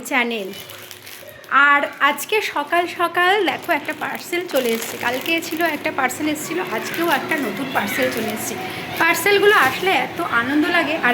Channel আর আজকে সকাল সকাল দেখো একটা পার্সেল চলে এসেছে। কালকে ছিল একটা পার্সেল এসেছিল, আজকেও একটা নতুন পার্সেল চলে এসেছে। পার্সেলগুলো আসলে এত আনন্দ লাগে। আর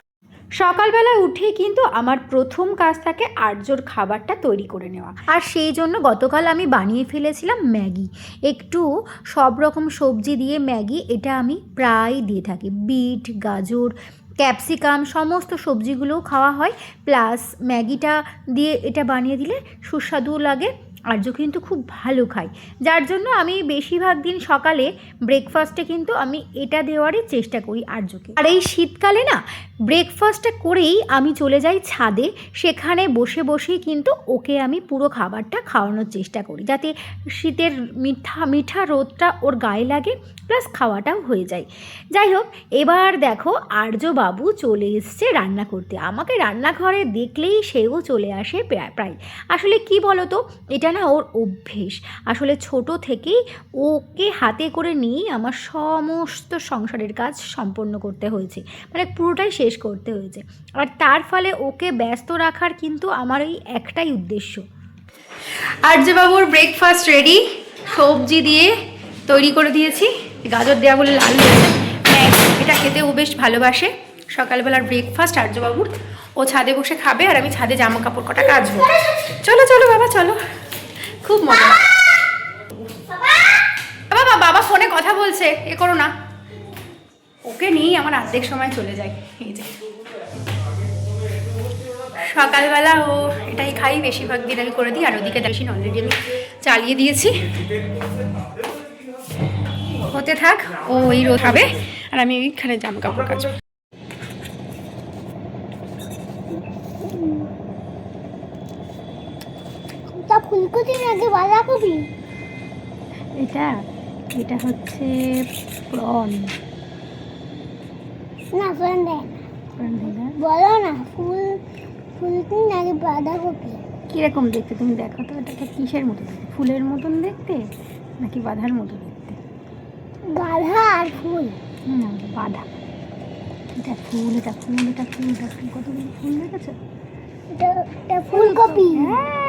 সকালবেলা উঠে কিন্তু আমার প্রথম কাজ থাকে আর্যর খাবারটা তৈরি করে নেওয়া। আর সেই জন্য গতকাল আমি বানিয়ে ফেলেছিলাম ম্যাগি। একটু সব রকম সবজি দিয়ে ম্যাগি, এটা আমি প্রায় দিয়ে থাকি। বিট, গাজর ক্যাপসিকাম সমস্ত সবজিগুলোও খাওয়া হয় প্লাস ম্যাগিটা দিয়ে এটা বানিয়ে দিলে সুস্বাদুও লাগে। আর্য কিন্তু খুব ভালো খায়। যার জন্য আমি বেশিরভাগ দিন সকালে ব্রেকফাস্টে কিন্তু আমি এটা দেওয়ারই চেষ্টা করি আর্যকে। আর এই শীতকালে না ব্রেকফাস্টটা করেই আমি চলে যাই ছাদে, সেখানে বসে বসেই কিন্তু ওকে আমি পুরো খাবারটা খাওয়ানোর চেষ্টা করি, যাতে শীতের মিঠা মিঠা রোদটা ওর গায়ে লাগে প্লাস খাওয়াটাও হয়ে যায়। যাই হোক, এবার দেখো আর্যবাবু চলে এসছে রান্না করতে। আমাকে রান্নাঘরে দেখলেই সেও চলে আসে প্রায় প্রায়। আসলে কি বলো তো এটা না ওর অভ্যেস। আসলে ছোট থেকেই ওকে হাতে করে নিয়েই আমার সমস্ত সংসারের কাজ সম্পন্ন করতে হয়েছে। মানে পুরোটাই শেষ করতে হয়েছে। আর তার ফলে ওকে ব্যস্ত রাখার কিন্তু আমার এই একটাই উদ্দেশ্য। আর্যবাবুর ব্রেকফাস্ট রেডি সবজি দিয়ে তৈরি করে দিয়েছি। গাজর দেওয়া বলে লাল হয়েছে এটা খেতে ও বেশ ভালোবাসে। সকালবেলার ব্রেকফাস্ট আর্যবাবুর। ও ছাদে বসে খাবে আর আমি ছাদে জামা কাপড় কটা কাচবো। চলো চলো বাবা, চলো। খুব মজা বাবা বাবা ফোনে কথা বলছে, এ করো না। ওকে নিয়েই আমার অর্ধেক সময় চলে যায়। এই যে। সকালবেলা ও এটাই খাই, বেশিরভাগ দিন আমি করে দিই, আর ওদিকে মেশিন অলরেডি আমি চালিয়ে দিয়েছি। হতে থাক, ও ওই রোদ হবে আর আমি ওইখানে জামা কাপড় কাচবো তা ফুলকপি নাকি বাঁধাকপি। এটা এটা হচ্ছে প্রন। না ফোন দেয় বলো না ফুল ফুলকপি নাকি বাঁধাকপি? কীরকম দেখতে? তুমি দেখো তো এটা কিসের মতো দেখতে? ফুলের মতন দেখতে নাকি বাধার মতো দেখতে? গাধা আর ফুল। না বাধা। এটা ফুল এটা ফুল এটা ফুল এটা ফুল। কতগুলো ফুল দেখেছ? এটা ফুলকপি। হ্যাঁ,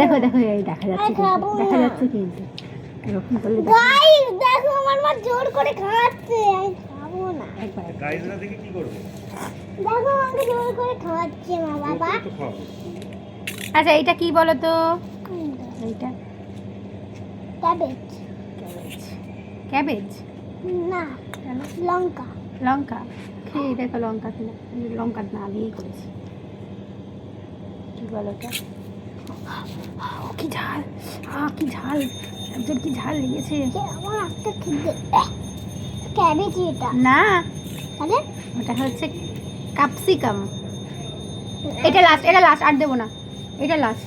দেখো দেখো এই দেখা যাচ্ছে দেখা যাচ্ছে কিন্তু। এরকম করলে গাইস দেখো আমার মা জোর করে খাওয়াচ্ছে আমি খাব না। একবার। দেখে কি করবে? দেখো আমাকে জোর করে খাওয়াচ্ছে মা বাবা। আচ্ছা এটা কি বলো তো এইটা? ক্যাবেজ ক্যাবেজ ক্যাবেজ না কেন? লঙ্কা। লঙ্কা? খেয়ে দেখো লঙ্কা কিনা। লঙ্কা না দিয়েই করেছি। কি বলো ওটা ও কি ঝাল আ কি ঝাল একজন কি ঝাল লেগেছে। কে আমার একটা খেতে ক্যাবেজ এটা। না তাহলে? ওটা হচ্ছে ক্যাপসিকাম। এটা লাস্ট এটা লাস্ট আর দেবো না। এটা লাস্ট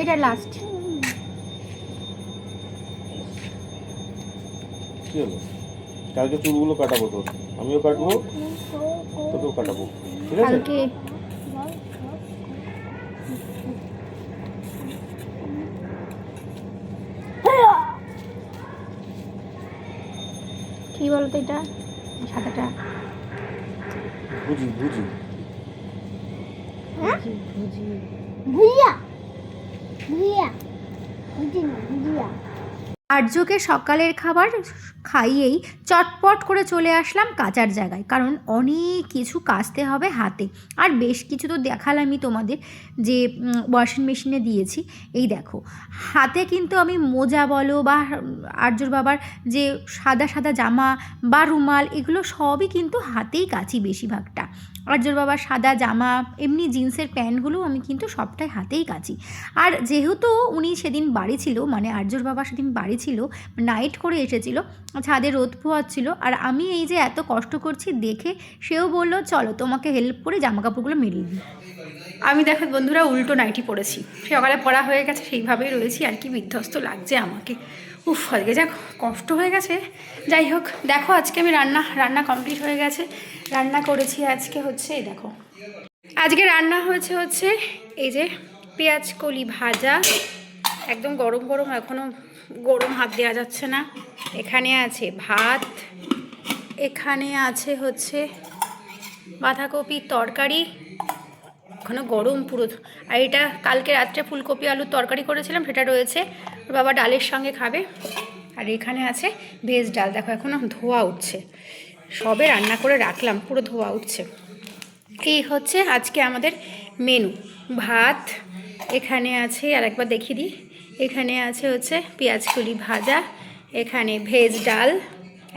এটা লাস্ট কি হলো? কালকে চুলগুলো কাটাবো তোর। আমিও কাটবো তোকেও কাটাবো। ঠিক আছে কালকে কি বলতো এটা? সাদাটা। ভুজি ভুজি। হ্যাঁ? ভুজি ভুজিয়া। ভুজিয়া। ভুজি না ভুজিয়া। আর্যকে সকালের খাবার খাইয়েই চটপট করে চলে আসলাম কাচার জায়গায়, কারণ অনেক কিছু কাচতে হবে হাতে। আর বেশ কিছু তো দেখালামই তোমাদের যে ওয়াশিং মেশিনে দিয়েছি। এই দেখো, হাতে কিন্তু আমি মোজা বলো বা আর্যর বাবার যে সাদা সাদা জামা বা রুমাল, এগুলো সবই কিন্তু হাতেই কাচি বেশিরভাগটা। আর্যর বাবার সাদা জামা, এমনি জিন্সের প্যান্টগুলো আমি কিন্তু সবটাই হাতেই কাচি। আর যেহেতু উনি সেদিন বাড়ি ছিল মানে আর্যর বাবা সেদিন বাড়ি ছিল নাইট করে এসেছিল, ছাদে রোদ পোয়াচ্ছিল আর আমি এই যে এত কষ্ট করছি দেখে সেও বলল, চলো তোমাকে হেল্প করে জামা কাপড়গুলো মেরিয়ে দিই। আমি দেখো বন্ধুরা, উল্টো নাইটি পরেছি সকালে পড়া হয়ে গেছে, সেইভাবেই রয়েছি, আর কি বিধ্বস্ত লাগছে আমাকে। উফ, আজকে যা কষ্ট হয়ে গেছে। যাই হোক, দেখো আজকে আমি রান্না রান্না কমপ্লিট হয়ে গেছে। রান্না করেছি আজকে হচ্ছে, এই দেখো। আজকে রান্না হয়েছে হচ্ছে, এই যে পেঁয়াজ কলি ভাজা। একদম গরম গরম এখনও গরম হাত দেওয়া যাচ্ছে না। এখানে আছে ভাত, এখানে আছে হচ্ছে বাঁধাকপির তরকারি। ওখানে গরম পুরো। আর এটা কালকে রাত্রে ফুলকপি আলুর তরকারি করেছিলাম, সেটা রয়েছে। বাবা ডালের সঙ্গে খাবে। আর এখানে আছে ভেজ ডাল। দেখো এখনও ধোয়া উঠছে। সবে রান্না করে রাখলাম, পুরো ধোয়া উঠছে। এই হচ্ছে আজকে আমাদের মেনু ভাত, এখানে আছে, আর একবার দেখিয়ে দিই। এখানে আছে হচ্ছে পেঁয়াজ কলি ভাজা, এখানে ভেজ ডাল,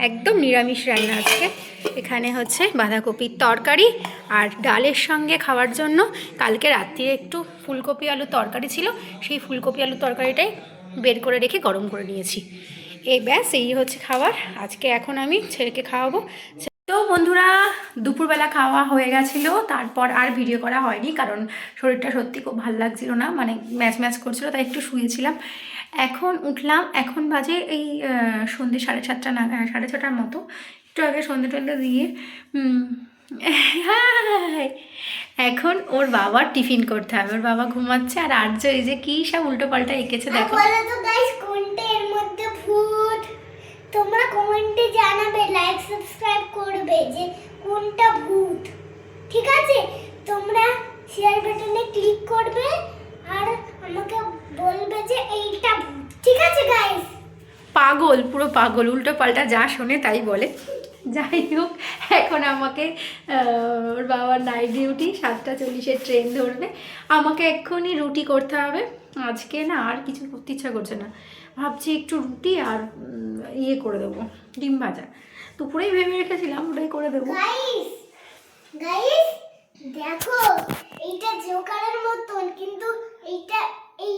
একদম নিরামিষ রান্না আজকে। এখানে হচ্ছে বাঁধাকপির তরকারি, আর ডালের সঙ্গে খাওয়ার জন্য কালকে রাত্রিরে একটু ফুলকপি আলু তরকারি ছিল, সেই ফুলকপি আলু তরকারিটাই বের করে রেখে গরম করে নিয়েছি। এই ব্যাস এই হচ্ছে খাবার। আজকে এখন আমি ছেলেকে খাওয়াবো। তো বন্ধুরা দুপুরবেলা খাওয়া হয়ে গেছিল তারপর আর ভিডিও করা হয়নি কারণ শরীরটা সত্যি খুব ভালো লাগছিল না মানে ম্যাচ ম্যাচ করছিল তাই একটু শুয়েছিলাম। এখন উঠলাম এখন বাজে এই সন্ধ্যে সাড়ে সাতটা না সাড়ে ছটার মতো। একটু আগে সন্ধ্যে টন্ধে দিয়ে। এখন ওর বাবার টিফিন করতে হবে ওর বাবা ঘুমাচ্ছে আর আর্য এই যে কী সব উল্টো পাল্টা এঁকেছে দেখো। তোমরা কমেন্টে জানাবে লাইক সাবস্ক্রাইব করবে যে কোনটা ভূত। ঠিক আছে? তোমরা শেয়ার বাটনে ক্লিক করবে আর আমাকে বলবে যে এইটা ভূত। ঠিক আছে গাইস পাগল, পুরো পাগল। উল্টো পাল্টা যা শোনে তাই বলে। যাই হোক, এখন আমাকে ওর বাবার নাইট ডিউটি সাতটা চল্লিশের ট্রেন ধরবে। আমাকে এক্ষুনি রুটি করতে হবে। আজকে না আর কিছু করতে ইচ্ছা করছে না। ভাবছি একটু রুটি আর ইয়ে করে দেবো ডিম ভাজা। দুপুরেই ভেবে রেখেছিলাম ওটাই করে দেবো। দেখো এইটা জোকারের মতন কিন্তু এইটা এই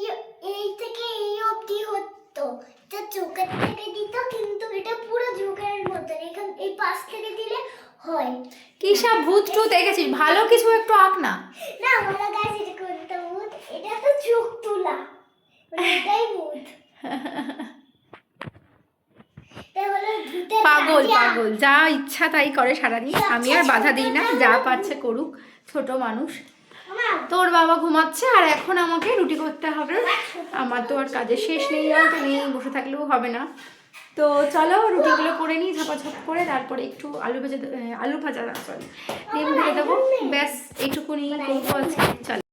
এই থেকে এই অবধি হতো। এটা চোখের থেকে দিত কিন্তু এটা পুরো জোকারের মতন। এখান এই পাশ থেকে দিলে হয়। কী সব ভূত টুত দেখেছিস ভালো কিছু একটু আঁক না। না বলো গাইস এটা কোনটা ভূত এটা তো চোখ তোলা। মানে এটাই ভূত। পাগল পাগল। যা ইচ্ছা তাই করে সারাদিন। আমি আর বাধা দিই না, যা পাচ্ছে করুক, ছোট মানুষ। তোর বাবা ঘুমাচ্ছে, আর এখন আমাকে রুটি করতে হবে। আমার তো আর কাজের শেষ নেই তো বসে থাকলেও হবে না। তো চলো, রুটিগুলো করে নিই, ঝাপাঝাপ করে, তারপরে একটু আলু ভেজে আলু ভাজা সরি ডিম ভেজে দেবো। ব্যাস এইটুকুনি করব আজকে। চলো।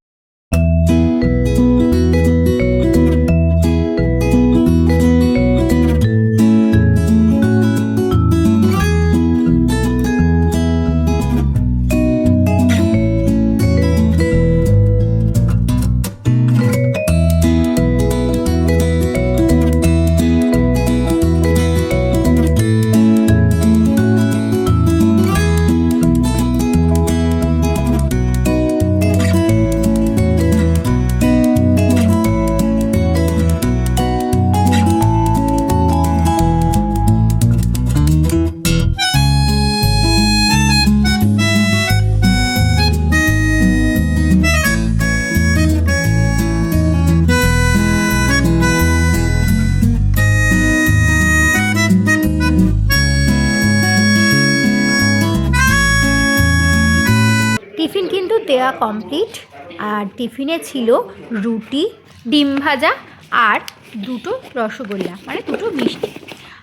দেওয়া কমপ্লিট আর টিফিনে ছিল রুটি, ডিম ভাজা আর দুটো রসগোল্লা মানে দুটো মিষ্টি।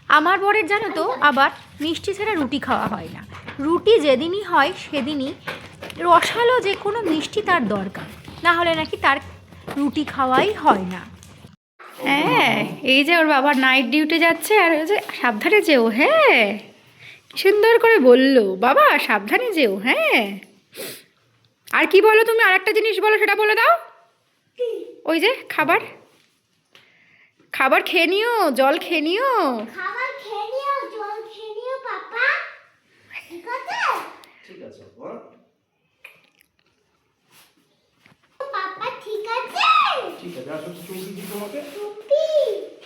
আমার বরের জানো তো, আবার মিষ্টি ছাড়া রুটি খাওয়া হয় না। রুটি যেদিনই হয়, সেদিনই রসালো যে কোনো মিষ্টি তার দরকার। না হলে নাকি তার রুটি খাওয়াই হয় না। হ্যাঁ এই যে ওর বাবা নাইট ডিউটি যাচ্ছে আর যে সাবধানে যেও হ্যাঁ। সুন্দর করে বলল, বাবা সাবধানে যেও হ্যাঁ। আর কি বলো তুমি? আর একটা জিনিস বলো সেটা বলে দাও। ওই যে খাবার। খাবার খেয়ে নিও জল খেয়ে নিও। খাবার খেয়ে নিও জল খেয়ে নিও পাপা। ঠিক আছে? ঠিক আছে পাপা ঠিক আছে? ঠিক আছে আসলে চুমকি দিই তোমাকে? টুপি।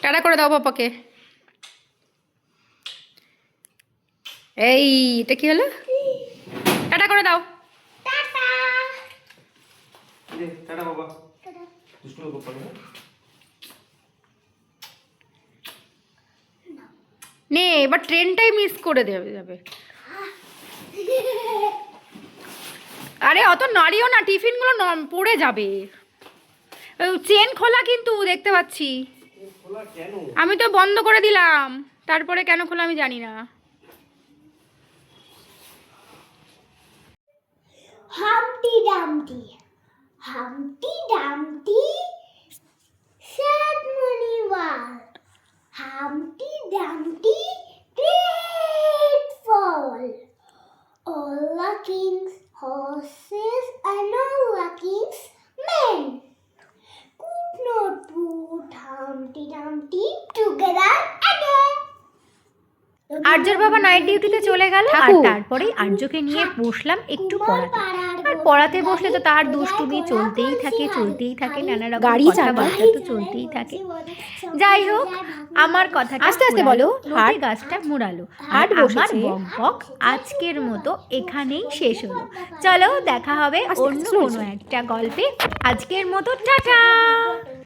টাটা করে দাও পাপাকে। এই এটা কি হলো? টাটা করে দাও। দে টাটা বাবা দুষ্টুমি করতে হবে নে এবার ট্রেনটাই মিস করে দেবে যাবে আরে অত নাড়িও না টিফিনগুলো পড়ে যাবে চেন খোলা কিন্তু দেখতে পাচ্ছি আমি তো বন্ধ করে দিলাম তারপরে কেন খোলা আমি জানি না Dumpty. Humpty Dumpty sat money wall. Humpty Dumpty great fall. All the king's horses and all the king's men could not put Humpty Dumpty together again. আর্যর বাবা নাইট ডিউটিতে চলে গেল আর ঠাকুর। তারপরেই আর্যকে নিয়ে বসলাম একটু পড়াতে আর পড়াতে বসলে তো তার দুষ্টুমি চলতেই থাকে চলতেই থাকে নানা রকম গাড়ি চালাতে কথাবার্তা তো চলতেই থাকে। যাই হোক আমার কথা আস্তে আস্তে বলো, হাড় গাছটা মুড়ালো। হাট আর আমার বসেছে। বক বক আজকের মতো এখানেই শেষ হলো। চলো দেখা হবে অন্য কোনো একটা গল্পে। আজকের মতো টাটা!